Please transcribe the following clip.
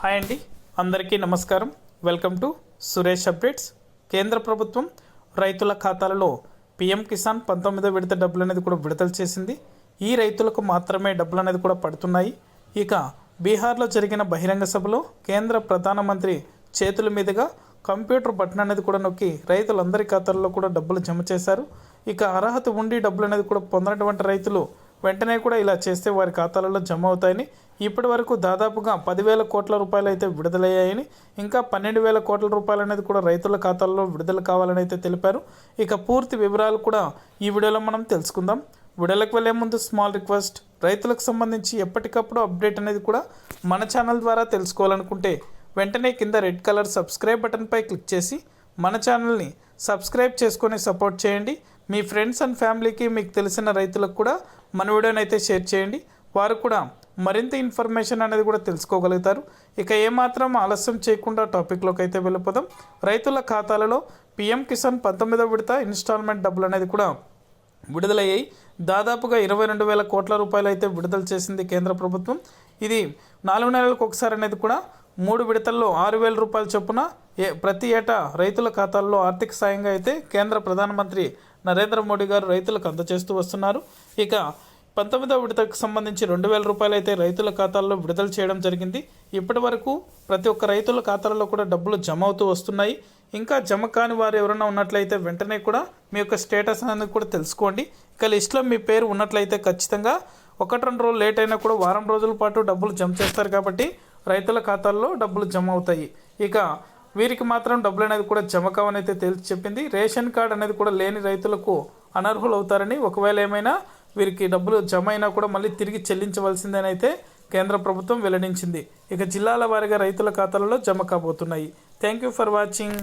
Hi అండి. అందరికీ నమస్కారం. Welcome to Suresh updates. కేంద్ర ప్రభుత్వం రైతుల ఖాతాలలో పిఎం కిసాన్ పంతొమ్మిదో విడత డబ్బులు అనేది కూడా విడుదల చేసింది. ఈ రైతులకు మాత్రమే డబ్బులు అనేది కూడా పడుతున్నాయి. ఇక బీహార్లో జరిగిన బహిరంగ సభలో కేంద్ర ప్రధానమంత్రి చేతుల మీదుగా కంప్యూటర్ బటన్ అనేది కూడా నొక్కి రైతులందరి ఖాతాల్లో కూడా డబ్బులు జమ చేశారు. ఇక అర్హత ఉండి డబ్బులు అనేది కూడా పొందినటువంటి రైతులు వెంటనే కూడా ఇలా చేస్తే వారి ఖాతాలలో జమ అవుతాయని ఇప్పటి వరకు దాదాపుగా పదివేల కోట్ల రూపాయలు అయితే విడుదలయ్యాయని ఇంకా పన్నెండు వేల కోట్ల రూపాయలు అనేది కూడా రైతుల ఖాతాల్లో విడుదల కావాలని అయితే తెలిపారు. ఇక పూర్తి వివరాలు కూడా ఈ వీడియోలో మనం తెలుసుకుందాం. వీడియోలకు వెళ్ళే ముందు స్మాల్ రిక్వెస్ట్ రైతులకు సంబంధించి ఎప్పటికప్పుడు అప్డేట్ అనేది కూడా మన ఛానల్ ద్వారా తెలుసుకోవాలనుకుంటే వెంటనే కింద రెడ్ కలర్ సబ్స్క్రైబ్ బటన్పై క్లిక్ చేసి మన ఛానల్ని సబ్స్క్రైబ్ చేసుకొని సపోర్ట్ చేయండి. మీ ఫ్రెండ్స్ అండ్ ఫ్యామిలీకి మీకు తెలిసిన రైతులకు కూడా మన వీడియోని అయితే షేర్ చేయండి. వారు కూడా మరింత ఇన్ఫర్మేషన్ అనేది కూడా తెలుసుకోగలుగుతారు. ఇక ఏమాత్రం ఆలస్యం చేయకుండా టాపిక్లోకి అయితే వెళ్ళిపోదాం. రైతుల ఖాతాలలో పిఎం కిసాన్ పంతొమ్మిదో విడత ఇన్స్టాల్మెంట్ డబ్బులు అనేది కూడా విడుదలయ్యాయి. దాదాపుగా ఇరవై రెండు వేల కోట్ల రూపాయలు అయితే విడుదల చేసింది కేంద్ర ప్రభుత్వం. ఇది నాలుగు నెలలకు ఒకసారి అనేది కూడా మూడు విడతల్లో ఆరు వేల రూపాయల చొప్పున ప్రతి ఏటా రైతుల ఖాతాల్లో ఆర్థిక సాయంగా అయితే కేంద్ర ప్రధానమంత్రి నరేంద్ర మోడీ గారు రైతులకు అందజేస్తూ వస్తున్నారు. ఇక పంతొమ్మిదవ విడతకు సంబంధించి రెండు వేల రూపాయలు అయితే రైతుల ఖాతాల్లో విడుదల చేయడం జరిగింది. ఇప్పటి వరకు ప్రతి ఒక్క రైతుల ఖాతాలలో కూడా డబ్బులు జమ అవుతూ వస్తున్నాయి. ఇంకా జమ కాని వారు ఎవరైనా ఉన్నట్లయితే వెంటనే కూడా మీ యొక్క స్టేటస్ అనేది కూడా తెలుసుకోండి. ఇక లిస్ట్లో మీ పేరు ఉన్నట్లయితే ఖచ్చితంగా ఒకటి రెండు రోజులు లేట్ అయినా కూడా వారం రోజుల పాటు డబ్బులు జమ చేస్తారు కాబట్టి రైతుల ఖాతాల్లో డబ్బులు జమ అవుతాయి. ఇక వీరికి మాత్రం డబ్బులు అనేది కూడా జమ కావనైతే తేల్చి చెప్పింది. రేషన్ కార్డు అనేది కూడా లేని రైతులకు అనర్హులు అవుతారని ఒకవేళ ఏమైనా వీరికి డబ్బులు జమ అయినా కూడా మళ్ళీ తిరిగి చెల్లించవలసిందని అయితే కేంద్ర ప్రభుత్వం వెల్లడించింది. ఇక జిల్లాల వారీగా రైతుల ఖాతాలలో జమ కాబోతున్నాయి. Thank you for watching